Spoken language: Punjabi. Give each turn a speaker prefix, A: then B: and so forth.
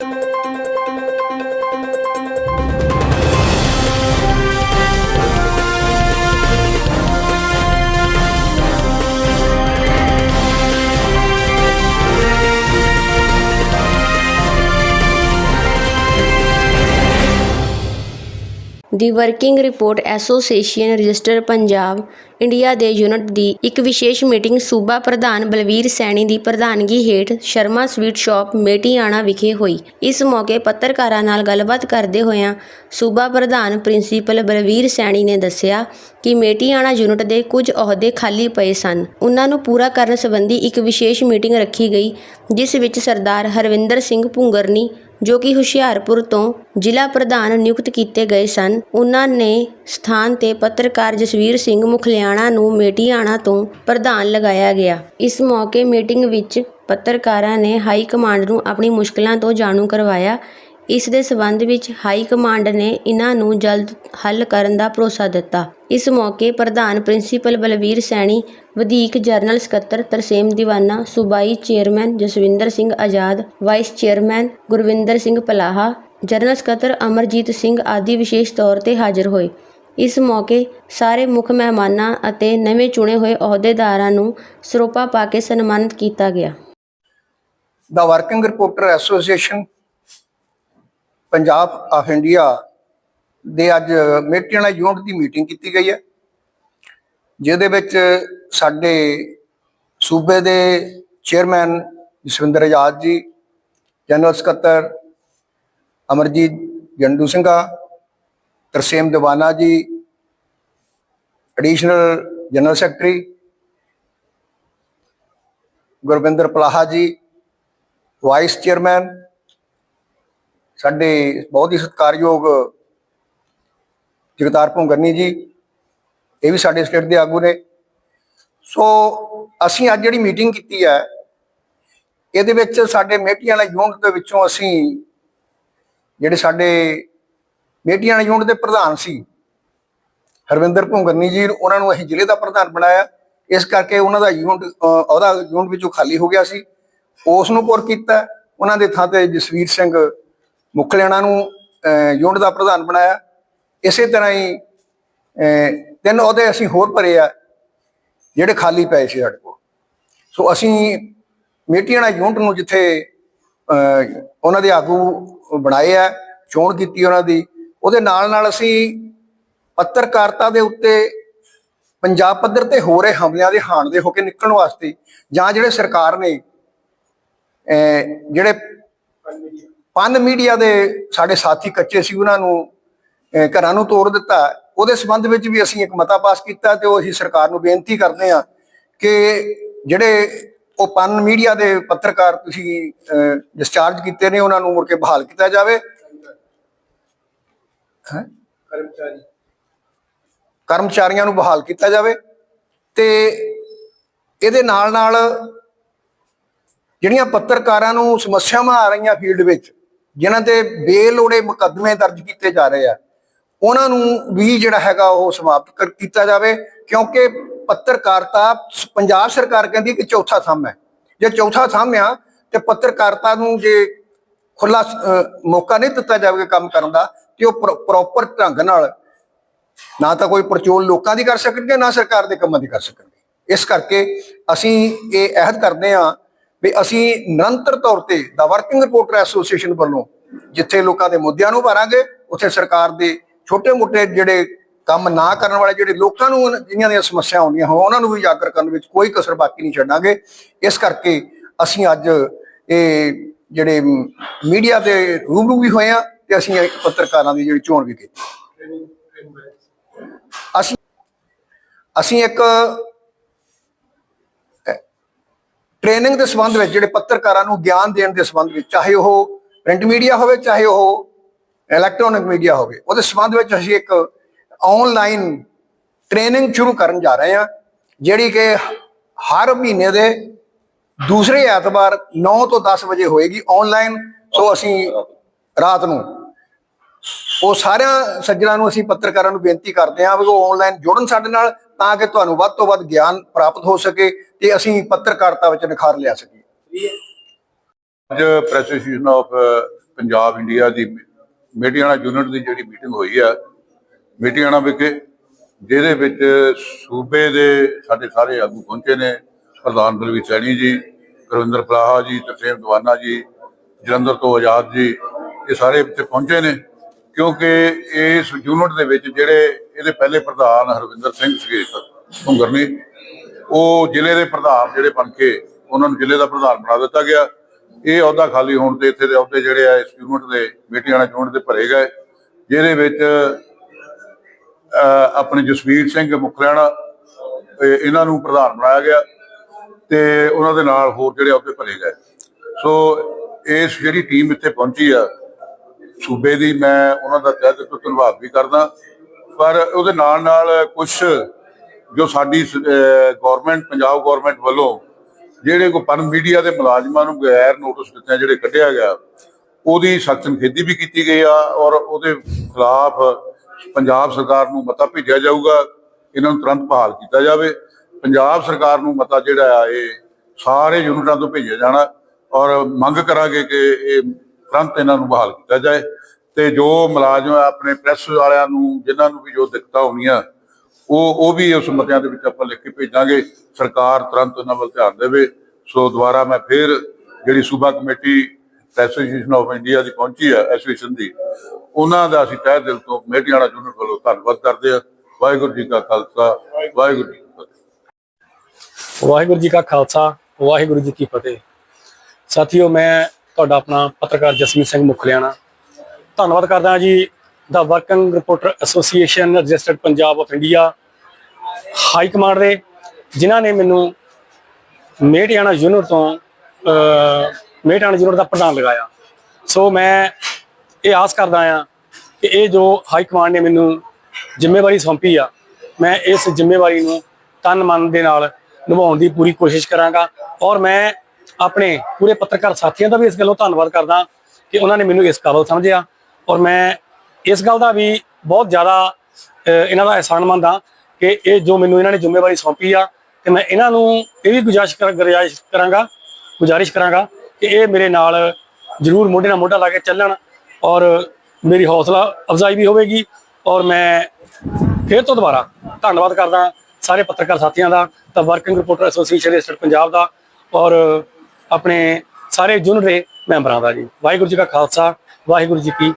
A: you. The working report association register Punjab India ਦੇ ਯੂਨਿਟ ਦੀ ਇੱਕ ਵਿਸ਼ੇਸ਼ ਮੀਟਿੰਗ ਸੂਬਾ ਪ੍ਰਧਾਨ ਬਲਵੀਰ ਸੈਣੀ ਦੀ ਪ੍ਰਧਾਨਗੀ ਹੇਠ ਸ਼ਰਮਾ ਸਵੀਟ ਸ਼ਾਪ ਮੇਟੀਆਣਾ ਵਿਖੇ ਹੋਈ। ਇਸ ਮੌਕੇ ਪੱਤਰਕਾਰਾਂ ਨਾਲ ਗੱਲਬਾਤ ਕਰਦੇ ਹੋਇਆਂ ਸੂਬਾ ਪ੍ਰਧਾਨ ਪ੍ਰਿੰਸੀਪਲ ਬਲਵੀਰ ਸੈਣੀ ਨੇ ਦੱਸਿਆ ਕਿ ਮੇਟੀਆਣਾ ਯੂਨਿਟ ਦੇ ਕੁਝ ਅਹੁਦੇ ਖਾਲੀ ਪਏ ਸਨ। ਉਹਨਾਂ ਨੂੰ ਪੂਰਾ ਕਰਨ ਸੰਬੰਧੀ ਇੱਕ ਵਿਸ਼ੇਸ਼ ਮੀਟਿੰਗ ਰੱਖੀ ਗਈ, ਜਿਸ ਵਿੱਚ ਸਰਦਾਰ ਹਰਵਿੰਦਰ ਸਿੰਘ ਭੁੰਗਰਨੀ ਜੋ ਕਿ ਹੁਸ਼ਿਆਰਪੁਰ ਤੋਂ ਜ਼ਿਲ੍ਹਾ ਪ੍ਰਧਾਨ ਨਿਯੁਕਤ ਕੀਤੇ ਗਏ ਸਨ। ਉਹਨਾਂ ਨੇ ਸਥਾਨ ਤੇ ਪੱਤਰਕਾਰ ਜਸਵੀਰ ਸਿੰਘ ਮੁਖਲਿਆਣਾ ਨੂੰ ਮੇਟੀਆਣਾ ਤੋਂ ਪ੍ਰਧਾਨ ਲਗਾਇਆ ਗਿਆ। ਇਸ ਮੌਕੇ ਮੀਟਿੰਗ ਵਿੱਚ ਪੱਤਰਕਾਰਾਂ ਨੇ ਹਾਈ ਕਮਾਂਡ ਨੂੰ ਆਪਣੀ ਮੁਸ਼ਕਲਾਂ ਤੋਂ ਜਾਣੂ ਕਰਵਾਇਆ ਇਸ ਦੇ ਸਬੰਧ ਵਿੱਚ ਹਾਈ ਕਮਾਂਡ ਨੇ ਇਹਨਾਂ ਨੂੰ ਜਲਦ ਹੱਲ ਕਰਨ ਦਾ ਭਰੋਸਾ ਦਿੱਤਾ। ਇਸ ਮੌਕੇ ਪ੍ਰਧਾਨ ਪ੍ਰਿੰਸੀਪਲ ਬਲਵੀਰ ਸੈਣੀ, ਵਧੀਕ ਜਰਨਲ ਸਕੱਤਰ ਤਰਸੇਮ ਦੀਵਾਨਾ, ਸੂਬਾਈ chairman Jaswinder Singh Azad, vice chairman Gurvinder Singh Palaha, general ਸਕੱਤਰ ਅਮਰਜੀਤ ਸਿੰਘ ਆਦਿ ਵਿਸ਼ੇਸ਼ ਤੌਰ ਤੇ ਹਾਜ਼ਰ ਹੋਏ। ਇਸ ਮੌਕੇ ਸਾਰੇ ਮੁੱਖ ਮਹਿਮਾਨਾਂ ਅਤੇ ਨਵੇਂ ਚੁਣੇ ਹੋਏ ਅਹੁਦੇਦਾਰਾਂ ਨੂੰ ਸਰੋਪਾ ਪਾ ਕੇ ਸਨਮਾਨਿਤ ਕੀਤਾ ਗਿਆ।
B: ਦਾ working reporter association Punjab of India ਦੇ ਅੱਜ ਮੇਟੀਆਣਾ ਯੂਨਿਟ ਦੀ ਮੀਟਿੰਗ ਕੀਤੀ ਗਈ ਹੈ, ਜਿਹਦੇ ਵਿੱਚ ਸਾਡੇ ਸੂਬੇ ਦੇ ਚੇਅਰਮੈਨ ਜਸਵਿੰਦਰ ਆਜ਼ਾਦ ਜੀ, ਜਨਰਲ ਸਕੱਤਰ Amarjit Jandu Singha, Tarsem Deewana ji, additional general secretary Gurvinder Palaha ji, vice chairman ਸਾਡੇ ਬਹੁਤ ਹੀ ਸਤਿਕਾਰਯੋਗ ਜਗਤਾਰ ਭੁੰਗਰਨੀ ਜੀ, ਇਹ ਵੀ ਸਾਡੇ ਸਟੇਟ ਦੇ ਆਗੂ ਨੇ। ਸੋ ਅਸੀਂ ਅੱਜ ਜਿਹੜੀ ਮੀਟਿੰਗ ਕੀਤੀ ਹੈ, ਇਹਦੇ ਵਿੱਚ ਸਾਡੇ ਮੇਟੀਆਂ ਵਾਲਾ ਯੂਨਿਟ ਦੇ ਵਿੱਚੋਂ ਅਸੀਂ ਜਿਹੜੇ ਸਾਡੇ ਮੇਟੀਆਂ ਵਾਲਾ ਯੂਨਿਟ ਦੇ ਪ੍ਰਧਾਨ ਸੀ, ਹਰਵਿੰਦਰ ਭੁੰਗਰਨੀ ਜੀ, ਉਹਨਾਂ ਨੂੰ ਅਸੀਂ ਜ਼ਿਲ੍ਹੇ ਦਾ ਪ੍ਰਧਾਨ ਬਣਾਇਆ। ਇਸ ਕਰਕੇ ਉਹਨਾਂ ਦਾ ਯੂਨਿਟ ਉਹਦਾ ਯੂਨਿਟ ਵਿੱਚੋਂ ਖਾਲੀ ਹੋ ਗਿਆ ਸੀ। ਉਸ ਨੂੰ ਪੁਰ ਕੀਤਾ। ਉਹਨਾਂ ਦੇ ਥਾਂ ਤੇ ਜਸਵੀਰ ਸਿੰਘ ਮੁਖਲਿਆਣਾ ਨੂੰ ਯੂਨਿਟ ਦਾ ਪ੍ਰਧਾਨ ਬਣਾਇਆ। ਇਸੇ ਤਰ੍ਹਾਂ ਹੀ ਤਿੰਨ ਅਹੁਦੇ ਅਸੀਂ ਹੋਰ ਭਰੇ ਆ, ਜਿਹੜੇ ਖਾਲੀ ਪਏ ਸੀ ਸਾਡੇ ਕੋਲ। ਸੋ ਅਸੀਂ ਮੇਟੀਆਣਾ ਯੂਨਿਟ ਨੂੰ ਜਿੱਥੇ ਉਹਨਾਂ ਦੇ ਆਗੂ ਬਣਾਏ ਆ, ਚੋਣ ਕੀਤੀ ਉਹਨਾਂ ਦੀ, ਉਹਦੇ ਨਾਲ ਨਾਲ ਅਸੀਂ ਪੱਤਰਕਾਰਤਾ ਦੇ ਉੱਤੇ ਪੰਜਾਬ ਪੱਧਰ ਤੇ ਹੋ ਰਹੇ ਹਮਲਿਆਂ ਦੇ ਹਾਣ ਦੇ ਹੋ ਕੇ ਨਿਕਲਣ ਵਾਸਤੇ ਜਾਂ ਜਿਹੜੇ ਸਰਕਾਰ ਨੇ ਜਿਹੜੇ ਪੰਨ ਮੀਡੀਆ ਦੇ ਸਾਡੇ ਸਾਥੀ ਕੱਚੇ ਸੀ ਉਹਨਾਂ ਨੂੰ ਘਰਾਂ ਨੂੰ ਤੋੜ ਦਿੱਤਾ। ਉਹਦੇ ਸੰਬੰਧ ਵਿੱਚ ਵੀ ਅਸੀਂ ਇੱਕ ਮਤਾ ਪਾਸ ਕੀਤਾ ਤੇ ਉਹ ਅਸੀਂ ਸਰਕਾਰ ਨੂੰ ਬੇਨਤੀ ਕਰਦੇ ਹਾਂ ਕਿ ਜਿਹੜੇ ਉਹ ਪੰਨ ਮੀਡੀਆ ਦੇ ਪੱਤਰਕਾਰ ਤੁਸੀਂ ਡਿਸਚਾਰਜ ਕੀਤੇ ਨੇ ਉਹਨਾਂ ਨੂੰ ਮੁੜ ਕੇ ਬਹਾਲ ਕੀਤਾ ਜਾਵੇ। ਹੈ? ਕਰਮਚਾਰੀ। ਕਰਮਚਾਰੀਆਂ ਨੂੰ ਬਹਾਲ ਕੀਤਾ ਜਾਵੇ ਤੇ ਇਹਦੇ ਨਾਲ ਨਾਲ ਜਿਹੜੀਆਂ ਪੱਤਰਕਾਰਾਂ ਨੂੰ ਸਮੱਸਿਆਵਾਂ ਆ ਰਹੀਆਂ ਫੀਲਡ ਵਿੱਚ ਜਿਨ੍ਹਾਂ ਤੇ ਬੇਲੋੜੇ ਮੁਕੱਦਮੇ ਦਰਜ ਕੀਤੇ ਜਾ ਰਹੇ ਆ, ਉਹਨਾਂ ਨੂੰ ਵੀ ਜਿਹੜਾ ਹੈਗਾ ਉਹ ਸਮਾਪਤ ਕਰ- ਕੀਤਾ ਜਾਵੇ, ਕਿਉਂਕਿ ਪੱਤਰਕਾਰਤਾ ਪੰਜਾਬ ਸਰਕਾਰ ਕਹਿੰਦੀ ਕਿ ਚੌਥਾ ਥੰਮ ਹੈ। ਜੇ ਚੌਥਾ ਥੰਮ ਆ, ਤੇ ਪੱਤਰਕਾਰਤਾ ਨੂੰ ਜੇ ਖੁੱਲਾ ਮੌਕਾ ਨਹੀਂ ਦਿੱਤਾ ਜਾਵੇਗਾ ਕੰਮ ਕਰਨ ਦਾ, ਤੇ ਉਹ ਪ੍ਰੋਪਰ ਢੰਗ ਨਾਲ ਨਾ ਤਾਂ ਕੋਈ ਪਰਚੋਲ ਲੋਕਾਂ ਦੀ ਕਰ ਸਕਣਗੇ, ਨਾ ਸਰਕਾਰ ਦੇ ਕੰਮਾਂ ਦੀ ਕਰ ਸਕਣਗੇ। ਇਸ ਕਰਕੇ ਅਸੀਂ ਇਹ ਅਹਿਦ ਕਰਦੇ ਹਾਂ ਵੀ ਅਸੀਂ ਨਿਰੰਤਰ ਤੌਰ ਤੇ ਦਾ ਵਰਕਿੰਗ ਰਿਪੋਰਟਰ ਐਸੋਸੀਏਸ਼ਨ ਵੱਲੋਂ ਜਿੱਥੇ ਲੋਕਾਂ ਦੇ ਮੁੱਦਿਆਂ ਨੂੰ ਭਰਾਂਗੇ ਉੱਥੇ ਸਰਕਾਰ ਦੇ ਛੋਟੇ-ਮੋਟੇ ਜਿਹੜੇ ਕੰਮ ਨਾ ਕਰਨ ਵਾਲੇ ਜਿਹੜੇ ਲੋਕਾਂ ਨੂੰ ਜਿਨ੍ਹਾਂ ਦੀਆਂ ਸਮੱਸਿਆ ਆਉਂਦੀਆਂ ਹੋ ਉਹਨਾਂ ਨੂੰ ਵੀ ਜਾਗਰ ਕਰਨ ਵਿੱਚ ਕੋਈ ਕਸਰ ਬਾਕੀ ਨਹੀਂ ਛੱਡਾਂਗੇ। ਇਸ ਕਰਕੇ ਅਸੀਂ ਅੱਜ ਇਹ ਜਿਹੜੇ ਮੀਡੀਆ ਦੇ ਰੂਬਰੂ ਵੀ ਹੋਏ ਆ ਤੇ ਅਸੀਂ ਇੱਕ ਪੱਤਰਕਾਰਾਂ ਦੀ ਜਿਹੜੀ ਚੋਣ ਵੀ ਕੀਤੀ। ਅਸੀਂ ਅਸੀਂ ਇੱਕ ਟ੍ਰੇਨਿੰਗ ਦੇ ਸੰਬੰਧ ਵਿੱਚ, ਜਿਹੜੇ ਪੱਤਰਕਾਰਾਂ ਨੂੰ ਗਿਆਨ ਦੇਣ ਦੇ ਸੰਬੰਧ ਵਿੱਚ, ਚਾਹੇ ਉਹ ਪ੍ਰਿੰਟ ਮੀਡੀਆ ਹੋਵੇ, ਚਾਹੇ ਉਹ ਇਲੈਕਟ੍ਰੋਨਿਕ ਮੀਡੀਆ ਹੋਵੇ, ਉਹਦੇ ਸੰਬੰਧ ਵਿੱਚ ਅਸੀਂ ਇੱਕ ਆਨਲਾਈਨ ਟ੍ਰੇਨਿੰਗ ਸ਼ੁਰੂ ਕਰਨ ਜਾ ਰਹੇ ਹਾਂ, ਜਿਹੜੀ ਕਿ ਹਰ ਮਹੀਨੇ ਦੇ ਦੂਸਰੇ ਐਤਵਾਰ 9 ਤੋਂ 10 ਵਜੇ ਹੋਏਗੀ ਆਨਲਾਈਨ ਸੋ ਅਸੀਂ ਰਾਤ ਨੂੰ ਉਹ ਸਾਰਿਆਂ ਸੱਜਣਾਂ ਨੂੰ ਅਸੀਂ ਪੱਤਰਕਾਰਾਂ ਨੂੰ ਬੇਨਤੀ ਕਰਦੇ ਹਾਂ ਵੀ ਉਹ ਆਨਲਾਈਨ ਜੁੜਨ ਸਾਡੇ ਨਾਲ, ਤਾਂ ਕਿ ਤੁਹਾਨੂੰ ਵੱਧ ਤੋਂ ਵੱਧ ਗਿਆਨ ਪ੍ਰਾਪਤ ਹੋ ਸਕੇ ਤੇ ਅਸੀਂ ਪੱਤਰਕਾਰਤਾ ਵਿੱਚ ਨਿਖਾਰ ਲਿਆ ਸਕੀਏ।
C: ਅੱਜ press association of Punjab India ਦੀ ਮੀਡੀਆਣਾ ਯੂਨਿਟ ਦੀ ਜਿਹੜੀ ਮੀਟਿੰਗ ਹੋਈ ਆ ਮੀਟਿੰਗਾਣਾ ਵਿਖੇ, ਜਿਹਦੇ ਵਿੱਚ ਸੂਬੇ ਦੇ ਸਾਡੇ ਸਾਰੇ ਆਗੂ ਪਹੁੰਚੇ ਨੇ, ਪ੍ਰਧਾਨ ਬਲਵੀਰ ਸੈਣੀ ਜੀ, ਗੁਰਵਿੰਦਰ ਪਲਾਹਾ ਜੀ, ਤਰਸੇਮ ਦਵਾਨਾ ਜੀ, ਜਲੰਧਰ ਤੋਂ ਆਜ਼ਾਦ ਜੀ, ਇਹ ਸਾਰੇ ਇੱਥੇ ਪਹੁੰਚੇ ਨੇ, ਕਿਉਂਕਿ ਇਸ ਯੂਨਿਟ ਦੇ ਵਿੱਚ ਜਿਹੜੇ ਇਹਦੇ ਪਹਿਲੇ ਪ੍ਰਧਾਨ ਹਰਵਿੰਦਰ ਸਿੰਘ ਸੀਗੇ, ਭੁੰਗਰਨੀ ਉਹ ਜ਼ਿਲ੍ਹੇ ਦੇ ਪ੍ਰਧਾਨ ਜਿਹੜੇ ਬਣ ਕੇ ਉਹਨਾਂ ਨੂੰ ਜ਼ਿਲ੍ਹੇ ਦਾ ਪ੍ਰਧਾਨ ਬਣਾ ਦਿੱਤਾ ਗਿਆ। ਇਹ ਅਹੁਦਾ ਖਾਲੀ ਹੋਣ ਤੇ ਇੱਥੇ ਦੇ ਅਹੁਦੇ ਜਿਹੜੇ ਆ, ਇਸ ਯੂਨਿਟ ਦੇ ਮੀਟਿੰਗ ਯੂਨਿਟ ਦੇ ਭਰੇ ਗਏ, ਜਿਹਦੇ ਵਿੱਚ ਆਪਣੇ ਜਸਵੀਰ ਸਿੰਘ ਮੁਖਲਿਆਣਾ ਇਹਨਾਂ ਨੂੰ ਪ੍ਰਧਾਨ ਬਣਾਇਆ ਗਿਆ ਤੇ ਉਹਨਾਂ ਦੇ ਨਾਲ ਹੋਰ ਜਿਹੜੇ ਅਹੁਦੇ ਭਰੇ ਗਏ। ਸੋ ਇਸ ਜਿਹੜੀ ਟੀਮ ਇੱਥੇ ਪਹੁੰਚੀ ਆ, ਸੂਬੇ ਦੀ ਮੈਂ ਉਹਨਾਂ ਦਾ ਤਹਿ ਦਿਲ ਤੋਂ ਧੰਨਵਾਦ ਵੀ ਕਰਦਾ, ਪਰ ਉਹਦੇ ਨਾਲ ਨਾਲ ਕੁਝ ਜੋ ਸਾਡੀ ਗਵਰਨਮੈਂਟ ਪੰਜਾਬ ਗਵਰਨਮੈਂਟ ਵੱਲੋਂ ਜਿਹੜੇ ਕੋ ਪਨ ਮੀਡੀਆ ਦੇ ਮੁਲਾਜ਼ਮਾਂ ਨੂੰ ਗੈਰ ਨੋਟਿਸ ਦਿੱਤੇ ਜਿਹੜੇ ਕੱਢਿਆ ਗਿਆ, ਉਹਦੀ ਸਖਤ ਨਿਖੇਧੀ ਵੀ ਕੀਤੀ ਗਈ ਆ ਔਰ ਉਹਦੇ ਖਿਲਾਫ ਪੰਜਾਬ ਸਰਕਾਰ ਨੂੰ ਮਤਾ ਭੇਜਿਆ ਜਾਊਗਾ, ਇਹਨਾਂ ਨੂੰ ਤੁਰੰਤ ਬਹਾਲ ਕੀਤਾ ਜਾਵੇ। ਪੰਜਾਬ ਸਰਕਾਰ ਨੂੰ ਮਤਾ ਜਿਹੜਾ ਆ, ਇਹ ਸਾਰੇ ਯੂਨਿਟਾਂ ਤੋਂ ਭੇਜਿਆ ਜਾਣਾ ਔਰ ਮੰਗ ਕਰਾਂਗੇ ਕਿ ਇਹ ਤੁਰੰਤ ਇਹਨਾਂ ਨੂੰ ਬਹਾਲ ਕੀਤਾ ਜਾਏ ਤੇ ਜੋ ਮੁਲਾਜ਼ਮ ਆਪਣੇ ਪ੍ਰੈਸ ਵਾਲਿਆਂ ਨੂੰ, ਜਿਨ੍ਹਾਂ ਨੂੰ ਵੀ ਜੋ ਦਿੱਕਤਾਂ ਹੋਣੀਆਂ ਉਹ ਉਹ ਵੀ ਉਸ ਮਤਿਆਂ ਦੇ ਵਿੱਚ ਆਪਾਂ ਲਿਖ ਕੇ ਭੇਜਾਂਗੇ। ਸਰਕਾਰ ਤੁਰੰਤ ਉਹਨਾਂ ਵੱਲ ਧਿਆਨ ਦੇਵੇ। ਸੋ ਦੁਬਾਰਾ ਮੈਂ ਫਿਰ ਜਿਹੜੀ ਸੂਬਾ ਕਮੇਟੀ ਐਸੋਸੀਏਸ਼ਨ ਆਫ ਇੰਡੀਆ ਦੀ ਪਹੁੰਚੀ ਹੈ ਐਸੋਸੀਏਸ਼ਨ ਦੀ, ਉਹਨਾਂ ਦਾ ਅਸੀਂ ਤਹਿ ਦਿਲ ਤੋਂ ਕਮੇਟੀ ਵਾਲਾ ਯੂਨਿਟ ਵੱਲੋਂ ਧੰਨਵਾਦ ਕਰਦੇ ਹਾਂ। ਵਾਹਿਗੁਰੂ ਜੀ ਕਾ ਖਾਲਸਾ, ਵਾਹਿਗੁਰੂ ਜੀ ਕੀ ਫਤਿਹ।
D: ਵਾਹਿਗੁਰੂ ਜੀ ਕਾ ਖਾਲਸਾ, ਵਾਹਿਗੁਰੂ ਜੀ ਕੀ ਫਤਿਹ। ਸਾਥੀਓ, ਮੈਂ ਤੁਹਾਡਾ ਆਪਣਾ ਪੱਤਰਕਾਰ ਜਸਮੀਤ ਸਿੰਘ ਮੁਖਲਿਆਣਾ। ਧੰਨਵਾਦ ਕਰਦਾ ਜੀ ਦਾ working reporter association registered Punjab of India, high command ਦੇ, ਜਿਨ੍ਹਾਂ ਨੇ ਮੈਨੂੰ ਮੇਟਿਆਣਾ ਯੂਨਿਟ ਤੋਂ ਮੇਟਿਆਣਾ ਯੂਨਿਟ ਦਾ ਪ੍ਰਧਾਨ ਲਗਾਇਆ। ਸੋ ਮੈਂ ਇਹ ਆਸ ਕਰਦਾ ਹਾਂ ਕਿ ਇਹ ਜੋ ਹਾਈ ਕਮਾਂਡ ਨੇ ਮੈਨੂੰ ਜ਼ਿੰਮੇਵਾਰੀ ਸੌਂਪੀ ਆ, ਮੈਂ ਇਸ ਜ਼ਿੰਮੇਵਾਰੀ ਨੂੰ ਤਨ ਮਨ ਦੇ ਨਾਲ ਨਿਭਾਉਣ ਦੀ ਪੂਰੀ ਕੋਸ਼ਿਸ਼ ਕਰਾਂਗਾ ਔਰ ਮੈਂ ਆਪਣੇ ਪੂਰੇ ਪੱਤਰਕਾਰ ਸਾਥੀਆਂ ਦਾ ਵੀ ਇਸ ਗੱਲੋਂ ਧੰਨਵਾਦ ਕਰਦਾ ਕਿ ਉਹਨਾਂ ਨੇ ਮੈਨੂੰ ਇਸ ਕਾਬਲ ਸਮਝਿਆ ਔਰ ਮੈਂ ਇਸ ਗੱਲ ਦਾ ਵੀ ਬਹੁਤ ਜ਼ਿਆਦਾ ਇਹਨਾਂ ਦਾ ਅਹਿਸਾਨਮੰਦ ਹਾਂ ਕਿ ਇਹ ਜੋ ਮੈਨੂੰ ਇਹਨਾਂ ਨੇ ਜ਼ਿੰਮੇਵਾਰੀ ਸੌਂਪੀ ਆ, ਤੇ ਮੈਂ ਇਹਨਾਂ ਨੂੰ ਇਹ ਵੀ ਗੁਜ਼ਾਰਿਸ਼ ਕਰ, ਗੁਜ਼ਾਰਿਸ਼ ਕਰਾਂਗਾ ਗੁਜ਼ਾਰਿਸ਼ ਕਰਾਂਗਾ ਕਿ ਇਹ ਮੇਰੇ ਨਾਲ ਜ਼ਰੂਰ ਮੋਢੇ ਨਾਲ ਮੋਢਾ ਲਾ ਕੇ ਚੱਲਣ ਔਰ ਮੇਰੀ ਹੌਸਲਾ ਅਫਜ਼ਾਈ ਵੀ ਹੋਵੇਗੀ ਔਰ ਮੈਂ ਫਿਰ ਤੋਂ ਦੁਬਾਰਾ ਧੰਨਵਾਦ ਕਰਦਾ ਸਾਰੇ ਪੱਤਰਕਾਰ ਸਾਥੀਆਂ ਦਾ, ਤਾਂ working reporter association registered Punjab ਦਾ ਔਰ ਆਪਣੇ ਸਾਰੇ ਯੂਨਿਟ ਦੇ ਮੈਂਬਰਾਂ ਦਾ ਜੀ। ਵਾਹਿਗੁਰੂ ਜੀ ਕਾ ਖਾਲਸਾ, ਵਾਹਿਗੁਰੂ ਜੀ ਕੀ